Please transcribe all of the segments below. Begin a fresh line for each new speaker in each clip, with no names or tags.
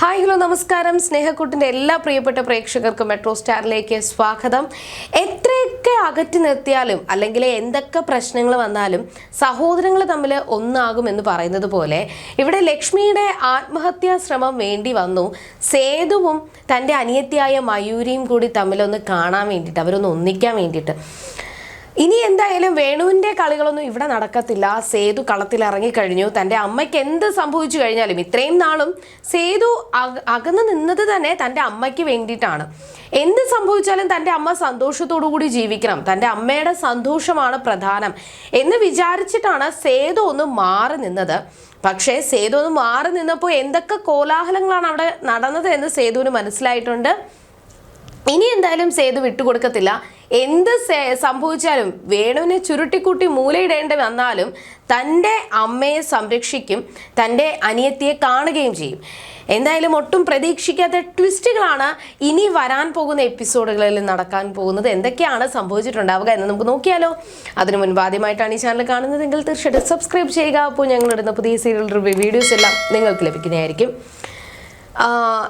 Hi hello നമസ്കാരം. സ്നേഹക്കൂട്ടിന്റെ എല്ലാ പ്രിയപ്പെട്ട പ്രേക്ഷകർക്കും മെട്രോ സ്റ്റാറിലേക്ക് സ്വാഗതം. എത്രയൊക്കെ അകറ്റി നിർത്തിയാലും അല്ലെങ്കിൽ എന്തൊക്കെ പ്രശ്നങ്ങൾ വന്നാലും സഹോദരങ്ങൾ തമ്മിൽ ഒന്നാകും എന്ന് പറയുന്നത് പോലെ ഇവിടെ ലക്ഷ്മിയുടെ ആത്മഹത്യാ ശ്രമം വേണ്ടി വന്നു. സേതുവും തന്റെ അനിയത്തിയായ മയൂരിയും കൂടി തമ്മിലൊന്ന് കാണാൻ വേണ്ടിയിട്ട് അവരൊന്ന് ഒന്നിക്കാൻ വേണ്ടിയിട്ട്. ഇനി എന്തായാലും വേണുവിന്റെ കളികളൊന്നും ഇവിടെ നടക്കത്തില്ല. സേതു കളത്തിൽ ഇറങ്ങിക്കഴിഞ്ഞു. തന്റെ അമ്മയ്ക്ക് എന്ത് സംഭവിച്ചു കഴിഞ്ഞാലും ഇത്രയും നാളും സേതു അകന്നു നിന്നത് തന്നെ തന്റെ അമ്മയ്ക്ക് വേണ്ടിയിട്ടാണ്. എന്ത് സംഭവിച്ചാലും തന്റെ അമ്മ സന്തോഷത്തോടു കൂടി ജീവിക്കണം. തന്റെ അമ്മയുടെ സന്തോഷമാണ് പ്രധാനം എന്ന് വിചാരിച്ചിട്ടാണ് സേതു ഒന്ന് മാറി നിന്നത്. പക്ഷേ സേതു ഒന്ന് മാറി നിന്നപ്പോൾ എന്തൊക്കെ കോലാഹലങ്ങളാണ് അവിടെ നടന്നത് എന്ന് സേതുവിന് മനസ്സിലായിട്ടുണ്ട്. ഇനി എന്തായാലും സേതു വിട്ടുകൊടുക്കത്തില്ല. എന്ത് സംഭവിച്ചാലും വേണുവിനെ ചുരുട്ടിക്കൂട്ടി മൂലയിടേണ്ടി വന്നാലും തന്റെ അമ്മയെ സംരക്ഷിക്കും തന്റെ അനിയത്തിയെ കാണുകയും ചെയ്യും. എന്തായാലും ഒട്ടും പ്രതീക്ഷിക്കാത്ത ട്വിസ്റ്റുകളാണ് ഇനി വരാൻ പോകുന്ന എപ്പിസോഡുകളിൽ നടക്കാൻ പോകുന്നത്. എന്തൊക്കെയാണ് സംഭവിച്ചിട്ടുണ്ടാവുക എന്ന് നമുക്ക് നോക്കിയാലോ. അതിനു മുൻപ് ആദ്യമായിട്ടാണ് ഈ ചാനൽ കാണുന്നതെങ്കിൽ തീർച്ചയായിട്ടും സബ്സ്ക്രൈബ് ചെയ്യുക. അപ്പോൾ ഞങ്ങളിടുന്ന പുതിയ സീരിയൽ റിവ്യൂ വീഡിയോസ് എല്ലാം നിങ്ങൾക്ക് ലഭിക്കുന്നതായിരിക്കും.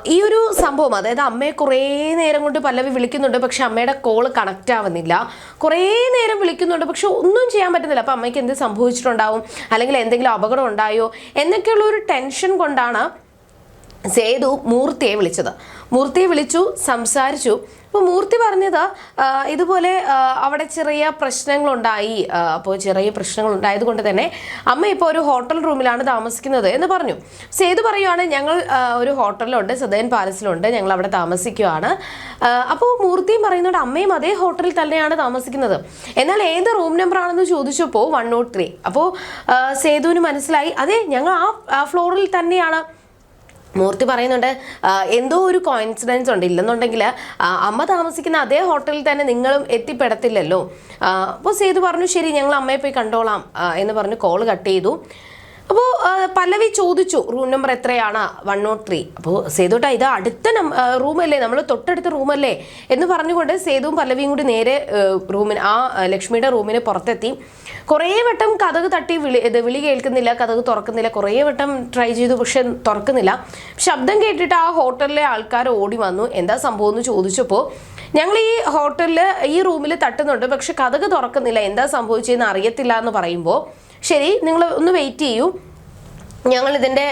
ഈ ഒരു സംഭവം അതായത് അമ്മയെ കുറേ നേരം കൊണ്ട് പല്ലവി വിളിക്കുന്നുണ്ട് പക്ഷെ അമ്മയുടെ കോൾ കണക്റ്റ് ആവുന്നില്ല. കുറേ നേരം വിളിക്കുന്നുണ്ട് പക്ഷെ ഒന്നും ചെയ്യാൻ പറ്റുന്നില്ല. അപ്പം അമ്മയ്ക്ക് എന്ത് സംഭവിച്ചിട്ടുണ്ടാവും? അല്ലെങ്കിൽ എന്തെങ്കിലും അപകടം ഉണ്ടായോ? എന്നൊക്കെയുള്ള ഒരു ടെൻഷൻ കൊണ്ടാണ് സേതു മൂർത്തിയെ വിളിച്ചത്. മൂർത്തിയെ വിളിച്ചു സംസാരിച്ചു. അപ്പോൾ മൂർത്തി പറഞ്ഞത് ഇതുപോലെ അവിടെ ചെറിയ പ്രശ്നങ്ങളുണ്ടായി. അപ്പോൾ ചെറിയ പ്രശ്നങ്ങൾ ഉണ്ടായത് കൊണ്ട് തന്നെ അമ്മ ഇപ്പോൾ ഒരു ഹോട്ടൽ റൂമിലാണ് താമസിക്കുന്നത് എന്ന് പറഞ്ഞു. സേതു പറയുവാണ് ഞങ്ങൾ ഒരു ഹോട്ടലിലുണ്ട് സദേൻ പാലസിലുണ്ട് ഞങ്ങൾ അവിടെ താമസിക്കുകയാണ് അപ്പോൾ മൂർത്തിയും പറയുന്നുണ്ട് അമ്മയും അതേ ഹോട്ടലിൽ തന്നെയാണ് താമസിക്കുന്നത്. എന്നാൽ ഏത് റൂം നമ്പർ ആണെന്ന് ചോദിച്ചപ്പോൾ വൺ നോട്ട് ത്രീ. അപ്പോൾ സേതുവിന് മനസ്സിലായി അതെ ഞങ്ങൾ ആ ഫ്ലോറിൽ തന്നെയാണ്. മൂർത്തി പറയുന്നുണ്ട് എന്തോ ഒരു കോയിൻസിഡൻസ് ഉണ്ട്. ഇല്ലെന്നുണ്ടെങ്കിൽ അമ്മ താമസിക്കുന്ന അതേ ഹോട്ടലിൽ തന്നെ നിങ്ങളും എത്തിപ്പെടത്തില്ലല്ലോ. അപ്പോൾ സേതു പറഞ്ഞു ശരി ഞങ്ങൾ അമ്മയെ പോയി കണ്ടോളാം എന്ന് പറഞ്ഞ് കോൾ കട്ട് ചെയ്തു. അപ്പോൾ പല്ലവി ചോദിച്ചു റൂം നമ്പർ എത്രയാണ്? വൺ നോട്ട് ത്രീ അപ്പോൾ സേതുട്ടാ ഇത് അടുത്ത നം- റൂമല്ലേ നമ്മൾ തൊട്ടടുത്ത റൂമല്ലേ എന്ന് പറഞ്ഞുകൊണ്ട് സേതുവും പല്ലവിയും കൂടി നേരെ റൂമിന് ആ ആ, ലക്ഷ്മിയുടെ റൂമിന് പുറത്തെത്തി. കുറേ വട്ടം കഥക് തട്ടി വിളി ഇത് വിളി കേൾക്കുന്നില്ല കഥക് തുറക്കുന്നില്ല കുറേ വട്ടം ട്രൈ ചെയ്തു പക്ഷെ തുറക്കുന്നില്ല. ശബ്ദം കേട്ടിട്ട് ആ ഹോട്ടലിലെ ആൾക്കാർ ഓടി വന്നു. എന്താ സംഭവം എന്ന് ചോദിച്ചപ്പോൾ ഞങ്ങൾ ഈ ഹോട്ടലിൽ ഈ റൂമിൽ തട്ടുന്നുണ്ട് പക്ഷെ കഥക് തുറക്കുന്നില്ല. എന്താ സംഭവിച്ചതെന്ന് അറിയത്തില്ല എന്ന് പറയുമ്പോൾ ശരി നിങ്ങൾ ഒന്ന് വെയിറ്റ് ചെയ്യൂ. ഞങ്ങൾ ഇതിന്റെ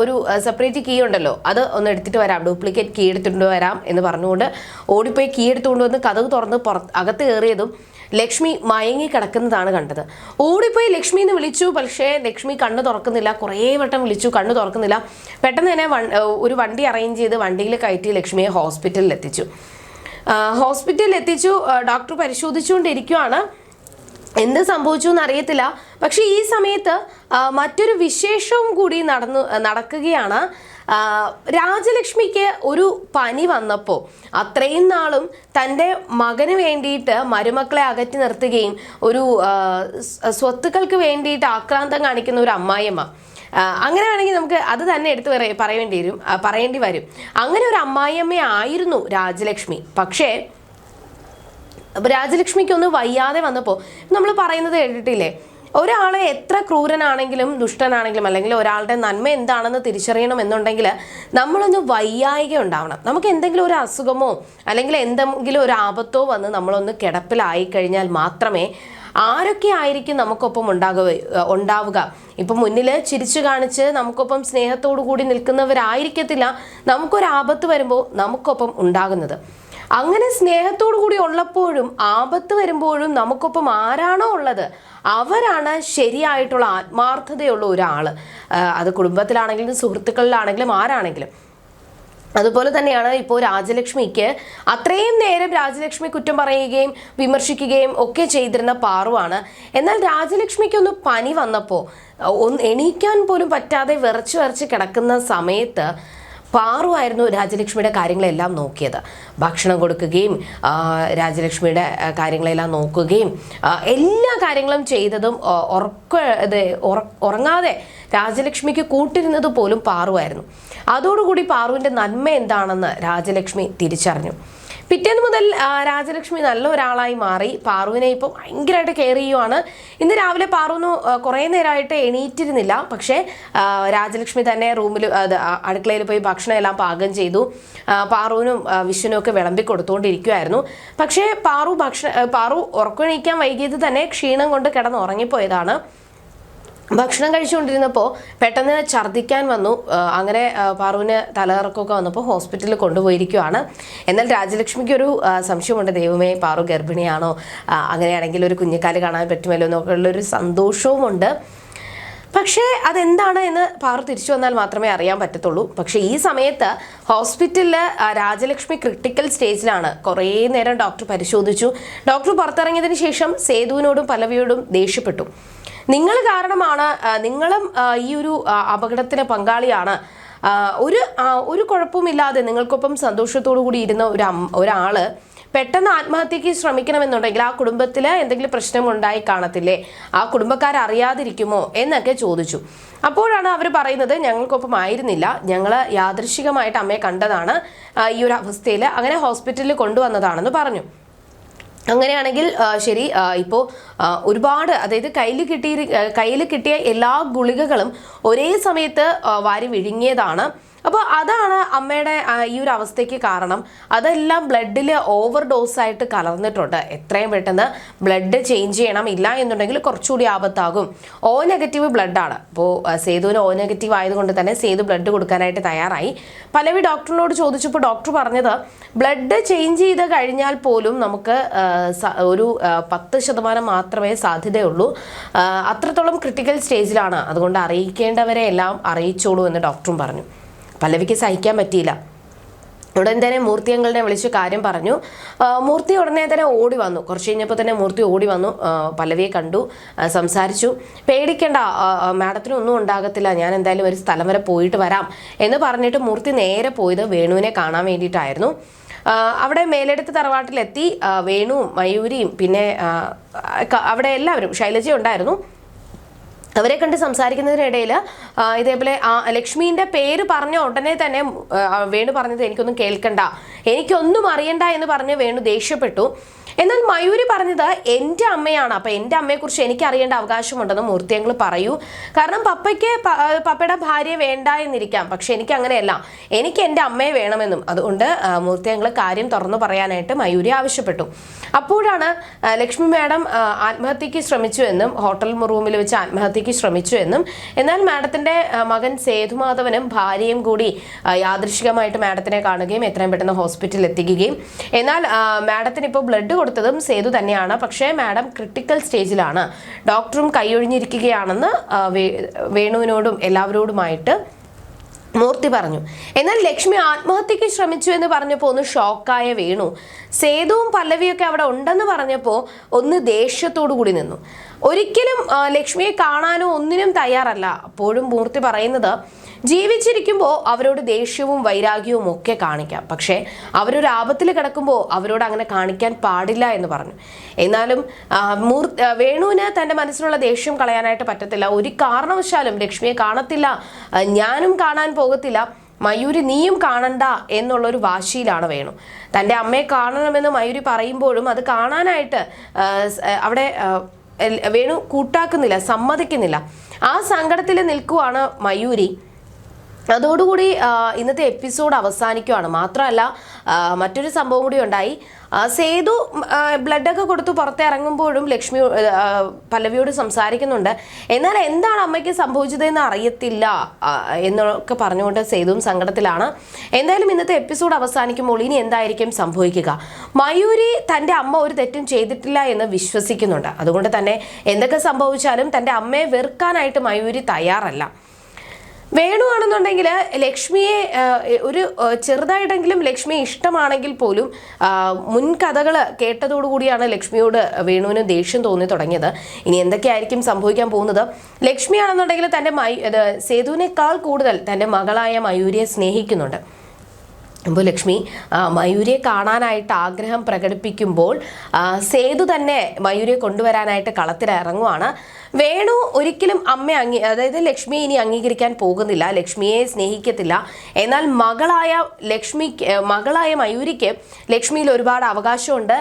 ഒരു സെപ്പറേറ്റ് കീ ഉണ്ടല്ലോ അത് ഒന്ന് എടുത്തിട്ട് വരാം. ഡ്യൂപ്ലിക്കേറ്റ് കീ എടുത്തിട്ട് വരാം എന്ന് പറഞ്ഞുകൊണ്ട് ഓടിപ്പോയി കീ എടുത്തുകൊണ്ട് വന്ന് കഥക് തുറന്ന് പുറത്ത് അകത്ത് കയറിയതും ലക്ഷ്മി മയങ്ങി കിടക്കുന്നതാണ് കണ്ടത്. ഓടിപ്പോയി ലക്ഷ്മി എന്ന് വിളിച്ചു പക്ഷേ ലക്ഷ്മി കണ്ണ് തുറക്കുന്നില്ല. കുറേ വട്ടം വിളിച്ചു കണ്ണ് തുറക്കുന്നില്ല. പെട്ടെന്ന് തന്നെ ഒരു വണ്ടി അറേഞ്ച് ചെയ്ത് വണ്ടിയിൽ കയറ്റി ലക്ഷ്മിയെ ഹോസ്പിറ്റലിൽ എത്തിച്ചു. ഹോസ്പിറ്റലിൽ എത്തിച്ചു. ഡോക്ടർ പരിശോധിച്ചുകൊണ്ടിരിക്കുവാണ്. എന്ത് സംഭവിച്ചു എന്ന് അറിയത്തില്ല. പക്ഷേ ഈ സമയത്ത് മറ്റൊരു വിശേഷവും കൂടി നടന്നു നടക്കുകയാണ്. രാജലക്ഷ്മിക്ക് ഒരു പനി വന്നപ്പോൾ അത്രയും നാളും തന്റെ മകന് വേണ്ടിയിട്ട് മരുമക്കളെ അകറ്റി നിർത്തുകയും ഒരു സ്വത്തുക്കൾക്ക് വേണ്ടിയിട്ട് ആക്രാന്തം കാണിക്കുന്ന ഒരു അമ്മായിയമ്മ. അങ്ങനെ വേണമെങ്കിൽ നമുക്ക് അത് തന്നെ എടുത്ത് പറയ- പറയേണ്ടി വരും പറയേണ്ടി വരും. അങ്ങനെ ഒരു അമ്മായിയമ്മ ആയിരുന്നു രാജലക്ഷ്മി. പക്ഷേ അപ്പൊ രാജലക്ഷ്മിക്ക് ഒന്ന് വയ്യാതെ വന്നപ്പോൾ നമ്മൾ പറയുന്നത് കേട്ടിട്ടില്ലേ? ഒരാളെ എത്ര ക്രൂരനാണെങ്കിലും ദുഷ്ടനാണെങ്കിലും അല്ലെങ്കിൽ ഒരാളുടെ നന്മ എന്താണെന്ന് തിരിച്ചറിയണം എന്നുണ്ടെങ്കിൽ നമ്മളൊന്ന് വയ്യായിക ഉണ്ടാവണം. നമുക്ക് എന്തെങ്കിലും ഒരു അസുഖമോ അല്ലെങ്കിൽ എന്തെങ്കിലും ഒരു ആപത്തോ വന്ന് നമ്മളൊന്ന് കിടപ്പിലായി കഴിഞ്ഞാൽ മാത്രമേ ആരൊക്കെ ആയിരിക്കും നമുക്കൊപ്പം ഉണ്ടാകുക ഉണ്ടാവുക. ഇപ്പം മുന്നിൽ ചിരിച്ചു കാണിച്ച് നമുക്കൊപ്പം സ്നേഹത്തോടു കൂടി നിൽക്കുന്നവരായിരിക്കത്തില്ല. നമുക്കൊരു ആപത്ത് വരുമ്പോൾ നമുക്കൊപ്പം ഉണ്ടാകുന്നത്. അങ്ങനെ സ്നേഹത്തോടു കൂടി ഉള്ളപ്പോഴും ആപത്ത് വരുമ്പോഴും നമുക്കൊപ്പം ആരാണോ ഉള്ളത്? അവരാണ് ശരിയായിട്ടുള്ള ആത്മാർത്ഥതയുള്ള ഒരാൾ അത് കുടുംബത്തിലാണെങ്കിലും സുഹൃത്തുക്കളിലാണെങ്കിലും ആരാണെങ്കിലും. അതുപോലെ തന്നെയാണ് ഇപ്പോൾ രാജലക്ഷ്മിക്ക് അത്രയും നേരം രാജലക്ഷ്മി കുറ്റം പറയുകയും വിമർശിക്കുകയും ഒക്കെ ചെയ്തിരുന്ന പാറുവാണ്. എന്നാൽ രാജലക്ഷ്മിക്ക് ഒന്ന് പനി വന്നപ്പോൾ ഒന്ന് എണീക്കാൻ പോലും പറ്റാതെ വിറച്ച് വിറച്ച് കിടക്കുന്ന സമയത്ത് പാറുവായിരുന്നു രാജലക്ഷ്മിയുടെ കാര്യങ്ങളെല്ലാം നോക്കിയത്. ഭക്ഷണം കൊടുക്കുകയും രാജലക്ഷ്മിയുടെ കാര്യങ്ങളെല്ലാം നോക്കുകയും എല്ലാ കാര്യങ്ങളും ചെയ്തതും ഉറക്ക ഉറങ്ങാതെ രാജലക്ഷ്മിക്ക് കൂട്ടിരുന്നത് പോലും പാറുവായിരുന്നു. അതോടുകൂടി പാറുവിന്റെ നന്മ എന്താണെന്ന് രാജലക്ഷ്മി തിരിച്ചറിഞ്ഞു. പിറ്റേന്ന് മുതൽ രാജലക്ഷ്മി നല്ല ഒരാളായി മാറി. പാറുവിനെ ഇപ്പോൾ ഭയങ്കരമായിട്ട് കെയർ ചെയ്യുവാണ്. ഇന്ന് രാവിലെ പാറുന്ന് കുറേ നേരമായിട്ട് എണീറ്റിരുന്നില്ല. പക്ഷേ രാജലക്ഷ്മി തന്നെ റൂമിൽ അടുക്കളയിൽ പോയി ഭക്ഷണം എല്ലാം പാകം ചെയ്തു. പാറുവിനും വിഷുവിനും ഒക്കെ വിളമ്പി കൊടുത്തുകൊണ്ടിരിക്കുമായിരുന്നു പക്ഷേ പാറു ഭക്ഷണ പാറു ഉറക്കമെണീക്കാൻ വൈകിയത് തന്നെ ക്ഷീണം കൊണ്ട് കിടന്ന് ഉറങ്ങിപ്പോയതാണ് ഭക്ഷണം കഴിച്ചുകൊണ്ടിരുന്നപ്പോൾ പെട്ടെന്ന് ഛർദ്ദിക്കാൻ വന്നു. അങ്ങനെ പാറുവിന് തലകറക്കമൊക്കെ വന്നപ്പോൾ ഹോസ്പിറ്റലിൽ കൊണ്ടുപോയിരിക്കുവാണ്. എന്നാൽ രാജലക്ഷ്മിക്ക് ഒരു സംശയമുണ്ട്. ദൈവമേ പാറു ഗർഭിണിയാണോ? അങ്ങനെയാണെങ്കിൽ ഒരു കുഞ്ഞിക്കാൽ കാണാൻ പറ്റുമല്ലോ എന്നൊക്കെ ഉള്ളൊരു സന്തോഷവുമുണ്ട്. പക്ഷേ അതെന്താണ് എന്ന് പാറു തിരിച്ചു വന്നാൽ മാത്രമേ അറിയാൻ പറ്റത്തുള്ളൂ. പക്ഷേ ഈ സമയത്ത് ഹോസ്പിറ്റലിൽ രാജലക്ഷ്മി ക്രിട്ടിക്കൽ സ്റ്റേജിലാണ്. കുറേ നേരം ഡോക്ടർ പരിശോധിച്ചു. ഡോക്ടർ പുറത്തിറങ്ങിയതിന് ശേഷം സേതുവിനോടും പലവിയോടും ദേഷ്യപ്പെട്ടു. നിങ്ങൾ കാരണമാണ് നിങ്ങളും ഈ ഒരു അപകടത്തിന് പങ്കാളിയാണ്. ഒരു ഒരു കുഴപ്പമില്ലാതെ നിങ്ങൾക്കൊപ്പം സന്തോഷത്തോടു കൂടി ഇരുന്ന ഒരു ഒരാൾ പെട്ടെന്ന് ആത്മഹത്യക്ക് ശ്രമിക്കണമെന്നുണ്ടെങ്കിൽ ആ കുടുംബത്തിൽ എന്തെങ്കിലും പ്രശ്നം ഉണ്ടായി കാണത്തില്ലേ? ആ കുടുംബക്കാർ അറിയാതിരിക്കുമോ എന്നൊക്കെ ചോദിച്ചു. അപ്പോഴാണ് അവർ പറയുന്നത് ഞങ്ങൾക്കൊപ്പം ആയിരുന്നില്ല. ഞങ്ങൾ യാദൃശികമായിട്ട് അമ്മയെ കണ്ടതാണ്. ഈ ഒരു അവസ്ഥയിൽ അങ്ങനെ ഹോസ്പിറ്റലിൽ കൊണ്ടുവന്നതാണെന്ന് പറഞ്ഞു. അങ്ങനെയാണെങ്കിൽ ശരി ഇപ്പോൾ ഒരുപാട് അതായത് കയ്യിൽ കിട്ടിയ കയ്യിൽ കിട്ടിയ എല്ലാ ഗുളികകളും ഒരേ സമയത്ത് വാരി വിഴുങ്ങിയതാണ്. അപ്പോൾ അതാണ് അമ്മയുടെ ഈ ഒരു അവസ്ഥയ്ക്ക് കാരണം. അതെല്ലാം ബ്ലഡിൽ ഓവർ ഡോസ് ആയിട്ട് കലർന്നിട്ടുണ്ട്. എത്രയും പെട്ടെന്ന് ബ്ലഡ് ചേഞ്ച് ചെയ്യണം ഇല്ല എന്നുണ്ടെങ്കിൽ കുറച്ചുകൂടി ആപത്താകും. ഓ നെഗറ്റീവ് ബ്ലഡാണ് അപ്പോൾ സേതുവിന് ഓ നെഗറ്റീവ് ആയതുകൊണ്ട് തന്നെ സേതു ബ്ലഡ് കൊടുക്കാനായിട്ട് തയ്യാറായി. പലവി ഡോക്ടറിനോട് ചോദിച്ചപ്പോൾ ഡോക്ടർ പറഞ്ഞത് ബ്ലഡ് ചേഞ്ച് ചെയ്ത് കഴിഞ്ഞാൽ പോലും നമുക്ക് ഒരു പത്ത് ശതമാനം മാത്രമേ സാധ്യതയുള്ളൂ. അത്രത്തോളം ക്രിട്ടിക്കൽ സ്റ്റേജിലാണ്. അതുകൊണ്ട് അറിയിക്കേണ്ടവരെ എല്ലാം അറിയിച്ചോളൂ എന്ന് ഡോക്ടറും പറഞ്ഞു. പല്ലവിക്ക് സഹിക്കാൻ പറ്റിയില്ല. ഉടൻ തന്നെ മൂർത്തി അങ്കിളിനെ വിളിച്ച് കാര്യം പറഞ്ഞു. മൂർത്തി ഉടനെ തന്നെ ഓടി വന്നു. കുറച്ച് കഴിഞ്ഞപ്പോൾ തന്നെ മൂർത്തി ഓടി വന്നു. പല്ലവിയെ കണ്ടു സംസാരിച്ചു. പേടിക്കേണ്ട മാഡത്തിന് ഒന്നും ഉണ്ടാകത്തില്ല. ഞാൻ എന്തായാലും ഒരു സ്ഥലം വരെ പോയിട്ട് വരാം എന്ന് പറഞ്ഞിട്ട് മൂർത്തി നേരെ പോയത് വേണുവിനെ കാണാൻ വേണ്ടിയിട്ടായിരുന്നു. അവിടെ മേലെടുത്ത് തറവാട്ടിലെത്തി വേണുവും മയൂരിയും പിന്നെ അവിടെ എല്ലാവരും ശൈലജ ഉണ്ടായിരുന്നു. അവരെ കണ്ട് സംസാരിക്കുന്നതിനിടയിൽ ഇതേപോലെ ആ പേര് പറഞ്ഞ ഉടനെ തന്നെ വേണു പറഞ്ഞത് എനിക്കൊന്നും കേൾക്കണ്ട എനിക്കൊന്നും അറിയണ്ട എന്ന് പറഞ്ഞ് വേണു ദേഷ്യപ്പെട്ടു. എന്നാൽ മയൂരി പറഞ്ഞത് എന്റെ അമ്മയാണ്. അപ്പം എന്റെ അമ്മയെക്കുറിച്ച് എനിക്ക് അറിയേണ്ട അവകാശമുണ്ടെന്ന് മൂർത്തിയങ്ങൾ പറയൂ. കാരണം പപ്പയ്ക്ക് പപ്പയുടെ ഭാര്യയെ വേണ്ട എന്നിരിക്കാം. പക്ഷെ എനിക്ക് അങ്ങനെയല്ല എനിക്ക് എന്റെ അമ്മയെ വേണമെന്നും. അതുകൊണ്ട് മൂർത്തിയങ്ങൾ കാര്യം തുറന്നു പറയാനായിട്ട് മയൂരി ആവശ്യപ്പെട്ടു. അപ്പോഴാണ് ലക്ഷ്മി മാഡം ആത്മഹത്യക്ക് ശ്രമിച്ചു എന്നും ഹോട്ടൽ റൂമിൽ വെച്ച് ആത്മഹത്യക്ക് ശ്രമിച്ചു എന്നും എന്നാൽ മാഡത്തിന്റെ മകൻ സേതുമാധവനും ഭാര്യയും കൂടി യാദൃശികമായിട്ട് മാഡത്തിനെ കാണുകയും എത്രയും പെട്ടെന്ന് ഹോസ്പിറ്റലിൽ എത്തിക്കുകയും എന്നാൽ മാഡത്തിന് ഇപ്പോൾ ബ്ലഡ് കൊടുത്തതും സേതു തന്നെയാണ്. പക്ഷേ മാഡം ക്രിട്ടിക്കൽ സ്റ്റേജിലാണ്. ഡോക്ടറും കൈയൊഴിഞ്ഞിരിക്കുകയാണെന്ന് വേണുവിനോടും എല്ലാവരോടുമായിട്ട് മൂർത്തി പറഞ്ഞു. എന്നാൽ ലക്ഷ്മി ആത്മഹത്യക്ക് ശ്രമിച്ചു എന്ന് പറഞ്ഞപ്പോൾ ഒന്ന് ഷോക്കായ വേണു. സേതുവും പല്ലവിയൊക്കെ അവിടെ ഉണ്ടെന്ന് പറഞ്ഞപ്പോൾ ഒന്ന് ദേഷ്യത്തോടു കൂടി നിന്നു. ഒരിക്കലും ലക്ഷ്മിയെ കാണാനോ ഒന്നിനും തയ്യാറല്ല. അപ്പോഴും മൂർത്തി പറയുന്നത് ജീവിച്ചിരിക്കുമ്പോൾ അവരോട് ദേഷ്യവും വൈരാഗ്യവും ഒക്കെ കാണിക്കാം. പക്ഷേ അവരൊരു ആപത്തിൽ കിടക്കുമ്പോൾ അവരോട് അങ്ങനെ കാണിക്കാൻ പാടില്ല എന്ന് പറഞ്ഞു. എന്നാലും മൂർ വേണുവിന് തന്റെ മനസ്സിലുള്ള ദേഷ്യം കളയാനായിട്ട് പറ്റത്തില്ല. ഒരു കാരണവശാലും ലക്ഷ്മിയെ കാണത്തില്ല. ഞാനും കാണാൻ പോകത്തില്ല. മയൂരി നീയും കാണണ്ട എന്നുള്ളൊരു വാശിയിലാണ് വേണു. തന്റെ അമ്മയെ കാണണമെന്ന് മയൂരി പറയുമ്പോഴും അത് കാണാനായിട്ട് അവിടെ വേണു കൂട്ടാക്കുന്നില്ല സമ്മതിക്കുന്നില്ല. ആ സങ്കടത്തിൽ നിൽക്കുവാണ് മയൂരി. അതോടുകൂടി ഇന്നത്തെ എപ്പിസോഡ് അവസാനിക്കുവാണ്. മാത്രമല്ല മറ്റൊരു സംഭവം കൂടി ഉണ്ടായി. സേതു ബ്ലഡൊക്കെ കൊടുത്ത് പുറത്തിറങ്ങുമ്പോഴും ലക്ഷ്മി പല്ലവിയോട് സംസാരിക്കുന്നുണ്ട്. എന്നാൽ എന്താണ് അമ്മയ്ക്ക് സംഭവിച്ചതെന്ന് അറിയത്തില്ല എന്നൊക്കെ പറഞ്ഞുകൊണ്ട് സേതുവും സങ്കടത്തിലാണ്. എന്തായാലും ഇന്നത്തെ എപ്പിസോഡ് അവസാനിക്കുമ്പോൾ ഇനി എന്തായിരിക്കും സംഭവിക്കുക? മയൂരി തന്റെ അമ്മ ഒരു തെറ്റും ചെയ്തിട്ടില്ല എന്ന് വിശ്വസിക്കുന്നുണ്ട്. അതുകൊണ്ട് തന്നെ എന്തൊക്കെ സംഭവിച്ചാലും തന്റെ അമ്മയെ വെറുക്കാനായിട്ട് മയൂരി തയ്യാറല്ല. വേണുവാണെന്നുണ്ടെങ്കിൽ ലക്ഷ്മിയെ ഒരു ചെറുതായിട്ടെങ്കിലും ലക്ഷ്മിയെ ഇഷ്ടമാണെങ്കിൽ പോലും മുൻകഥകൾ കേട്ടതോടുകൂടിയാണ് ലക്ഷ്മിയോട് വേണുവിന് ദേഷ്യം തോന്നി തുടങ്ങിയത്. ഇനി എന്തൊക്കെയായിരിക്കും സംഭവിക്കാൻ പോകുന്നത്? ലക്ഷ്മിയാണെന്നുണ്ടെങ്കിൽ തന്റെ മൈ സേതുവിനേക്കാൾ കൂടുതൽ തന്റെ മകളായ മയൂരിയെ സ്നേഹിക്കുന്നുണ്ട്. അപ്പോൾ ലക്ഷ്മി മയൂരിയെ കാണാനായിട്ട് ആഗ്രഹം പ്രകടിപ്പിക്കുമ്പോൾ സേതു തന്നെ മയൂരിയെ കൊണ്ടുവരാനായിട്ട് കളത്തിൽ ഇറങ്ങുവാണ് വേണു ഒരിക്കലും അമ്മ അംഗീ അതായത് ലക്ഷ്മിയെ ഇനി അംഗീകരിക്കാൻ പോകുന്നില്ല ലക്ഷ്മിയെ സ്നേഹിക്കത്തില്ല. എന്നാൽ മകളായ ലക്ഷ്മി മകളായ മയൂരിക്ക് ലക്ഷ്മിയിൽ ഒരുപാട് അവകാശമുണ്ട്.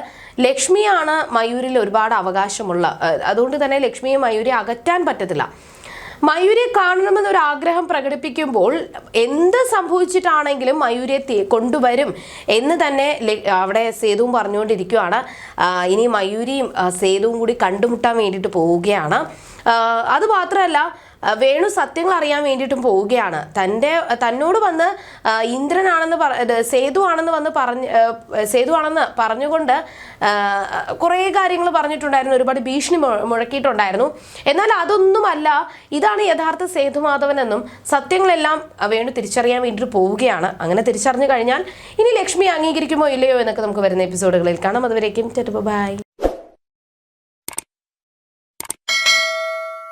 ലക്ഷ്മിയാണ് മയൂരിൽ ഒരുപാട് അവകാശമുള്ള അതുകൊണ്ട് തന്നെ ലക്ഷ്മിയെ മയൂരി അകറ്റാൻ പറ്റത്തില്ല. മയൂരിയെ കാണണമെന്നൊരു ആഗ്രഹം പ്രകടിപ്പിക്കുമ്പോൾ എന്ത് സംഭവിച്ചിട്ടാണെങ്കിലും മയൂരിയെ കൊണ്ടുവരും എന്ന് തന്നെ അവിടെ സേതുവും പറഞ്ഞുകൊണ്ടിരിക്കുകയാണ്. ഇനി മയൂരിയും സേതുവും കൂടി കണ്ടുമുട്ടാൻ വേണ്ടിയിട്ട് പോവുകയാണ്. അത് മാത്രമല്ല വേണു സത്യങ്ങൾ അറിയാൻ വേണ്ടിയിട്ടും പോവുകയാണ്. തന്റെ തന്നോട് വന്ന് ഇന്ദ്രനാണെന്ന് പറ സേതു ആണെന്ന് വന്ന് പറഞ്ഞ് സേതു ആണെന്ന് പറഞ്ഞുകൊണ്ട് കുറേ കാര്യങ്ങൾ പറഞ്ഞിട്ടുണ്ടായിരുന്നു. ഒരുപാട് ഭീഷണി മുഴക്കിയിട്ടുണ്ടായിരുന്നു. എന്നാൽ അതൊന്നുമല്ല ഇതാണ് യഥാർത്ഥ സേതുമാധവനെന്നും സത്യങ്ങളെല്ലാം വേണു തിരിച്ചറിയാൻ വേണ്ടിയിട്ട് പോവുകയാണ്. അങ്ങനെ തിരിച്ചറിഞ്ഞു കഴിഞ്ഞാൽ ഇനി ലക്ഷ്മി അംഗീകരിക്കുമോ ഇല്ലയോ എന്നൊക്കെ നമുക്ക് വരുന്ന എപ്പിസോഡുകളിൽ കാണാം. അതുവരേക്കും ബൈ.